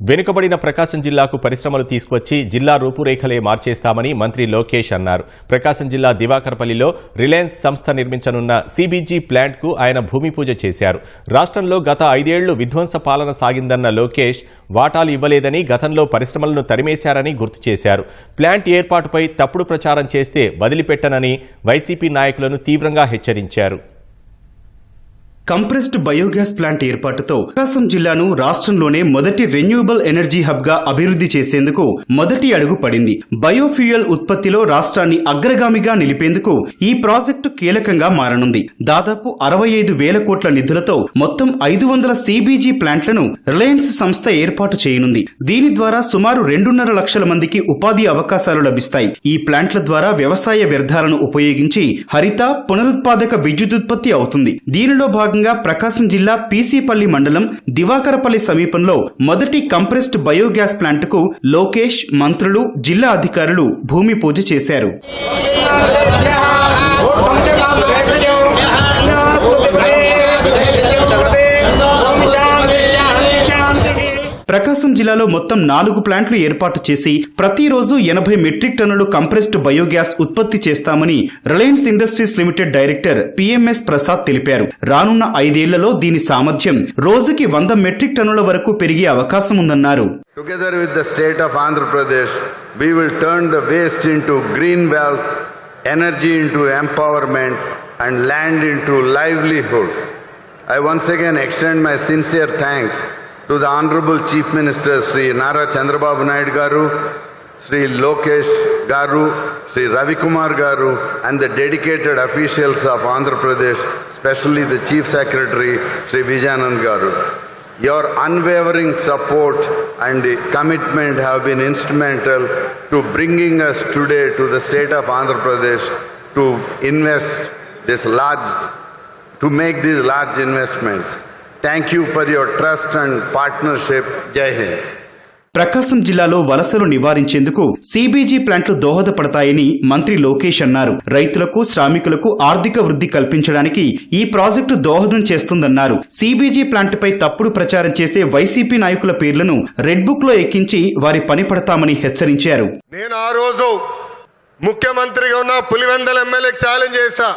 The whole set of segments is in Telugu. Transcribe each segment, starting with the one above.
వెనుకబడిన ప్రకాశం జిల్లాకు పరిశ్రమలు తీసుకొచ్చి జిల్లా రూపురేఖలే మార్చేస్తామని మంత్రి లోకేష్ అన్నారు. ప్రకాశం జిల్లా దివాకర్పల్లిలో రిలయన్స్ సంస్థ నిర్మించనున్న సీబీజీ ప్లాంట్కు ఆయన భూమి పూజ చేశారు. రాష్ట్రంలో గత ఐదేళ్ళు విధ్వంస పాలన సాగిందన్న లోకేష్ వాటాలు ఇవ్వలేదని గతంలో పరిశ్రమలను తరిమేశారని గుర్తు చేశారు. ప్లాంట్ ఏర్పాటుపై తప్పుడు ప్రచారం చేస్తే వదిలిపెట్టనని వైసీపీ నాయకులను తీవ్రంగా హెచ్చరించారు. కంప్రెస్డ్ బయోగ్యాస్ ప్లాంట్ ఏర్పాటుతో ప్రకాశం జిల్లాను రాష్ట్రంలోనే మొదటి రెన్యూవబుల్ ఎనర్జీ హబ్గా అభివృద్ధి చేసేందుకు మొదటి అడుగు పడింది. బయోఫ్యూయల్ ఉత్పత్తిలో రాష్ట్రాన్ని అగ్రగామిగా నిలిపేందుకు ఈ ప్రాజెక్టు కీలకంగా మారనుంది. దాదాపు అరవై ఐదు వేల కోట్ల నిధులతో మొత్తం ఐదు వందల సిబిజీ ప్లాంట్లను రిలయన్స్ సంస్థ ఏర్పాటు చేయనుంది. దీని ద్వారా సుమారు రెండున్నర లక్షల మందికి ఉపాధి అవకాశాలు లభిస్తాయి. ఈ ప్లాంట్ల ద్వారా వ్యవసాయ వ్యర్థాలను ఉపయోగించి హరిత పునరుత్పాదక విద్యుదుత్పత్తి అవుతుంది. దీనిలో భాగంగా ప్రకాశం జిల్లా పీసీపల్లి మండలం దివాకరపల్లి సమీపంలో మొదటి కంప్రెస్డ్ బయోగ్యాస్ ప్లాంట్కు లోకేష్ మంత్రులు జిల్లా అధికారులు భూమి పూజ చేశారు. ప్రకాశం జిల్లాలో మొత్తం నాలుగు ప్లాంట్లు ఏర్పాటు చేసి ప్రతిరోజు ఎనభై మెట్రిక్ టన్నులు కంప్రెస్డ్ బయోగ్యాస్ ఉత్పత్తి చేస్తామని Reliance industries limited director PMS Prasad తెలిపారు రానున్న ఐదేళ్ళలో దీని సామర్థ్యం రోజుకి వంద మెట్రిక్ టన్నుల వరకు పెరిగే అవకాశం ఉందన్నారు Together with the state of Andhra Pradesh, we will turn the waste into green wealth, energy into empowerment, and land into livelihood. I once again extend my sincere thanks to the Honorable Chief Minister Sri Nara Chandrababu Naidu Garu, Sri Lokesh Garu, Sri Ravi Kumar Garu, and the dedicated officials of Andhra Pradesh, especially the Chief Secretary Sri Vijayanand Garu. Your unwavering support and commitment have been instrumental to bringing us today to the state of Andhra Pradesh to invest this large, to make these large investments. Thank you for your trust and partnership. Jai Hind. ప్రకాశం జిల్లాలో వలసలు నివారించేందుకు సిబిజీ ప్లాంట్లు దోహదపడతాయని మంత్రి లోకేష్ అన్నారు రైతులకు శ్రామికులకు ఆర్థిక వృద్ధి కల్పించడానికి ఈ ప్రాజెక్టు దోహదం చేస్తుందన్నారు సిబిజీ ప్లాంట్పై తప్పుడు ప్రచారం చేసే వైసీపీ నాయకుల పేర్లను రెడ్ బుక్లో ఎక్కించి వారి పని పడతామని హెచ్చరించారు నేను ఆ రోజు ముఖ్యమంత్రిగా ఉన్న పులివెందల ఎమ్మెల్యేకి ఛాలెంజ్ చేశా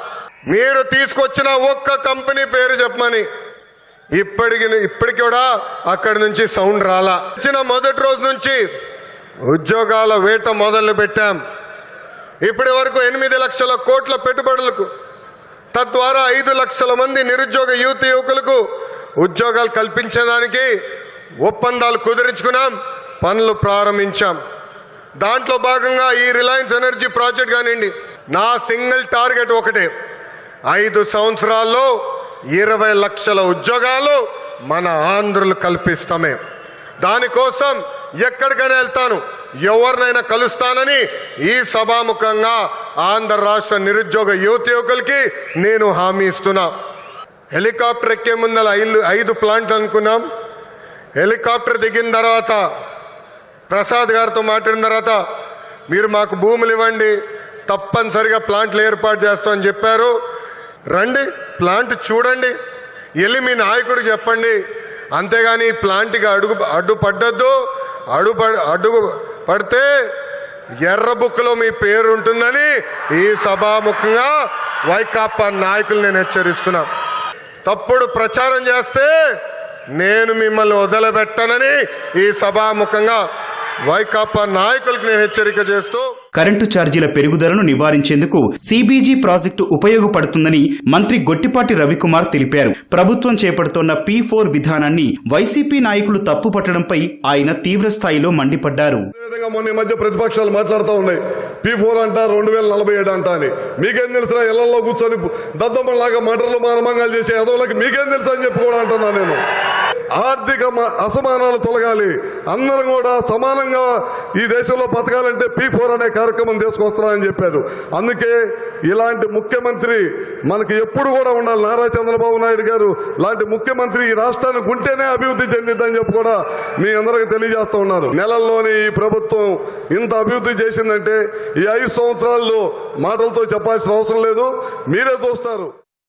మీరు తీసుకొచ్చిన ఒక్క కంపెనీ పేరు చెప్పమని ఇప్పటికి ఇప్పటికి కూడా అక్కడి నుంచి సౌండ్ రాలా. వచ్చిన మొదటి రోజు నుంచి ఉద్యోగాల వేట మొదలు పెట్టాం. ఇప్పటి వరకు ఎనిమిది లక్షల కోట్ల పెట్టుబడులకు తద్వారా ఐదు లక్షల మంది నిరుద్యోగ యువతి యువకులకు ఉద్యోగాలు కల్పించడానికి ఒప్పందాలు కుదిరించుకున్నాం పనులు ప్రారంభించాం. దాంట్లో భాగంగా ఈ రిలయన్స్ ఎనర్జీ ప్రాజెక్ట్ కానివ్వండి నా సింగిల్ టార్గెట్ ఒకటే. ఐదు సంవత్సరాల్లో ఇరవై లక్షల ఉద్యోగాలు మన ఆంధ్రులు కల్పిస్తామే. దానికోసం ఎక్కడికైనా వెళ్తాను. ఎవరినైనా కలుస్తానని ఈ సభాముఖంగా ఆంధ్ర రాష్ట్ర నిరుద్యోగ యువత యువకులకి నేను హామీ ఇస్తున్నా. హెలికాప్టర్ ఎక్కే ముందల ఐదు ఐదు ప్లాంట్లు అనుకున్నాం. హెలికాప్టర్ దిగిన తర్వాత ప్రసాద్ గారితో మాట్లాడిన తర్వాత మీరు మాకు భూములు ఇవ్వండి తప్పనిసరిగా ప్లాంట్లు ఏర్పాటు చేస్తామని చెప్పారు. రండి. ప్లాంట్ చూడండి. వెళ్ళి మీ నాయకుడు చెప్పండి. అంతేగాని ప్లాంట్కి అడుగు అడ్డు పడ్డద్దు. అడుగు అడుగు పడితే ఎర్ర బుక్లో మీ పేరు ఉంటుందని ఈ సభాముఖంగా వైకాపా నాయకులు నేను హెచ్చరిస్తున్నా. తప్పుడు ప్రచారం చేస్తే నేను మిమ్మల్ని వదలబెట్టనని ఈ సభాముఖంగా వైకాపా నాయకులకు నేను హెచ్చరిక చేస్తూ కరెంటు ఛార్జీల పెరుగుదలను నివారించేందుకు సిబిజీ ప్రాజెక్టు ఉపయోగపడుతుందని మంత్రి గొట్టిపాటి రవికుమార్ తెలిపారు. ప్రభుత్వం చేపడుతోన్న పి ఫోర్ విధానాన్ని వైసీపీ నాయకులు తప్పుపట్టడంపై ఆయన తీవ్ర స్థాయిలో మండిపడ్డారు. మొన్న మధ్య ప్రతిపక్షాలు మాట్లాడుతూ ఉన్నాయి. పీ ఫోర్ అంట రెండు వేల నలభై ఏడు అంట అని మీకేం తెలుసా ఇళ్ళలో కూర్చొని దద్దమ్మలాగా మటర్లు మానమంగాలు చేసే ఎదవలకి మీకేం తెలుసా అని చెప్పి కూడా అంటున్నా నేను. ఆర్థిక మ- అసమానాలు తొలగాలి. అందరం కూడా సమానంగా ఈ దేశంలో బతకాలంటే పీ ఫోర్ అనే కార్యక్రమం తీసుకొస్తున్నానని చెప్పాడు అందుకే ఇలాంటి ముఖ్యమంత్రి మనకి ఎప్పుడు కూడా ఉండాలి. నారా చంద్రబాబు నాయుడు గారు లాంటి ముఖ్యమంత్రి ఈ రాష్ట్రానికి ఉంటేనే అభివృద్ధి చెందిద్దని చెప్పి కూడా మీ అందరికి తెలియజేస్తూ ఉన్నారు నెలల్లోనే ఈ ప్రభుత్వం ఇంత అభివృద్ధి చేసిందంటే ఈ ఐదు సంవత్సరాల్లో మాటలతో చెప్పాల్సిన అవసరం లేదు. మీరే చూస్తారు.